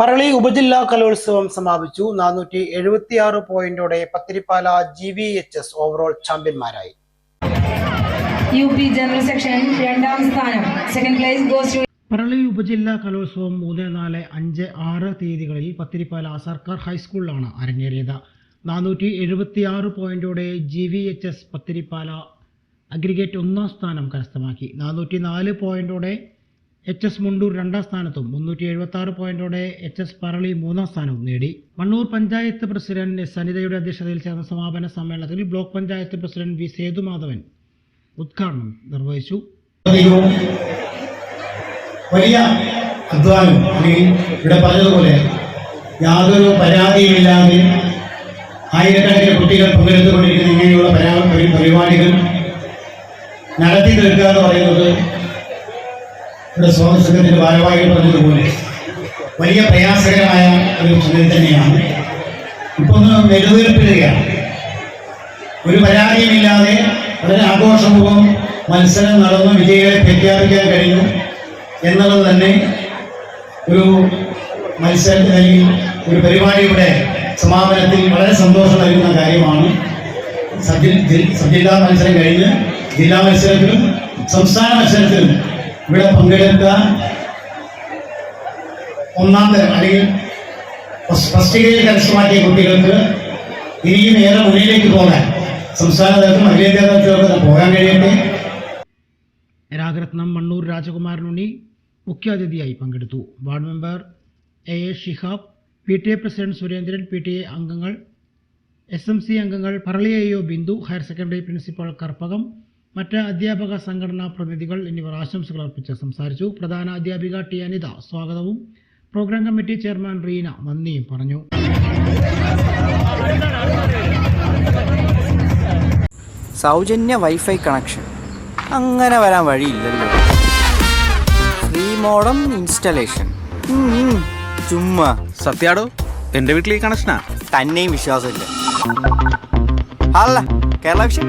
പറളി ഉപജില്ലാ കലോത്സവം സമാപിച്ചു. നാനൂറ്റി എഴുപത്തിയാറ് പോയിന്റോടെ Pathirippala G V H S overall ചാമ്പ്യന്മാരായി. U P general section രണ്ടാം സ്ഥാനം. Second place goes to Parali ഉപജില്ലാ കലോത്സവം മൂന്ന് നാല് അഞ്ച് ആറ് തീയതികളിൽ പത്തിരിപ്പാല സർക്കാർ ഹൈസ്കൂളിലാണ് അരങ്ങേറിയത്. നാനൂറ്റി എഴുപത്തിയാറ് പോയിന്റോടെ G V H S Pathirippala aggregate ഒന്നാം സ്ഥാനം കരസ്ഥമാക്കി. നാനൂറ്റി നാല് പോയിന്റോടെ എച്ച് എസ് മുണ്ടൂർ രണ്ടാം സ്ഥാനത്തും മുന്നൂറ്റി എഴുപത്തി ആറ് പോയിന്റോടെ എച്ച് എസ് പറളി മൂന്നാം സ്ഥാനവും നേടി. മണ്ണൂർ പഞ്ചായത്ത് പ്രസിഡന്റ് സനിതയുടെ അധ്യക്ഷതയിൽ ചേർന്ന സമാപന സമ്മേളനത്തിൽ block panchayat president V Sethumadhavan ഉദ്ഘാടനം നിർവഹിച്ചു. വലിയ അധ്വാനം അല്ലെങ്കിൽ ഇവിടെ പറഞ്ഞതുപോലെ യാതൊരു പരാതിയുമില്ലാതെ ആയിരക്കണക്കിന് കുട്ടികൾ പങ്കെടുത്തുകൊണ്ടിരിക്കുന്ന ഇങ്ങനെയുള്ള പരാ പരി- പരിപാടികൾ നടത്തി തീർക്കുക എന്ന് പറയുന്നത് ഇവിടെ സ്വാതന്ത്ര്യ സംഘത്തിന്റെ ഭാരവാഹികൾ പറഞ്ഞതുപോലെ വലിയ പ്രയാസകരമായ ഒരു സംഗതി തന്നെയാണ്. ഇപ്പൊ ഒന്ന് നെടുവേർപ്പിടുകയാണ്. ഒരു പരാതിയുമില്ലാതെ വളരെ ആഘോഷപൂർവം മത്സരം നടന്നു വിജയികളെ പ്രഖ്യാപിക്കാൻ കഴിഞ്ഞു എന്നുള്ളത് തന്നെ ഒരു മത്സരത്തിന് അല്ലെങ്കിൽ ഒരു പരിപാടിയുടെ സമാപനത്തിൽ വളരെ സന്തോഷം നൽകുന്ന കാര്യമാണ്. സബ് ജില്ലാ മത്സരം കഴിഞ്ഞ് ജില്ലാ മത്സരത്തിലും സംസ്ഥാന മത്സരത്തിലും ഇവിടെ പങ്കെടുക്കുക ഒന്നാം തരം അല്ലെങ്കിൽ ഫസ്- ഫസ്റ്റ് ഗ്രേഡ് കരസ്ഥമാക്കിയ കുട്ടികൾക്ക് ഇനിയും ഏറെ മുന്നിലേക്ക് പോകാൻ സംസ്ഥാന തലത്തിലും അഖിലേന്ത്യാ തലത്തിലൊക്കെ പോകാൻ കഴിയട്ടെ. രാഗരത്നം മണ്ണൂർ രാജകുമാരനുണ്ണി മുഖ്യാതിഥിയായി പങ്കെടുത്തു. Ward member A. A. Shihab P. T. A. President Surendran P. T. A. അംഗങ്ങൾ എസ്. എം. സി അംഗങ്ങൾ Parali A O Bindu higher secondary principal Karppakam മറ്റ് അധ്യാപക സംഘടനാ പ്രതിനിധികൾ എന്നിവർ ആശംസകൾ അർപ്പിച്ച് സംസാരിച്ചു. പ്രധാന അധ്യാപിക ടി അനിത സ്വാഗതവും. പ്രോഗ്രാം കമ്മിറ്റി ചെയർമാൻ റീന നന്ദിയും പറഞ്ഞു. സൗജന്യ വൈഫൈ കണക്ഷൻ. അങ്ങനെ വരാൻ വഴിയില്ലല്ലോ. Free modem installation. ചുമ്മാ. സത്യാടോ എന്റെ വീട്ടിൽ ഈ കണക്ഷനാ? തന്നെയും വിശ്വാസമില്ല. അല്ല കേരള വിഷൻ?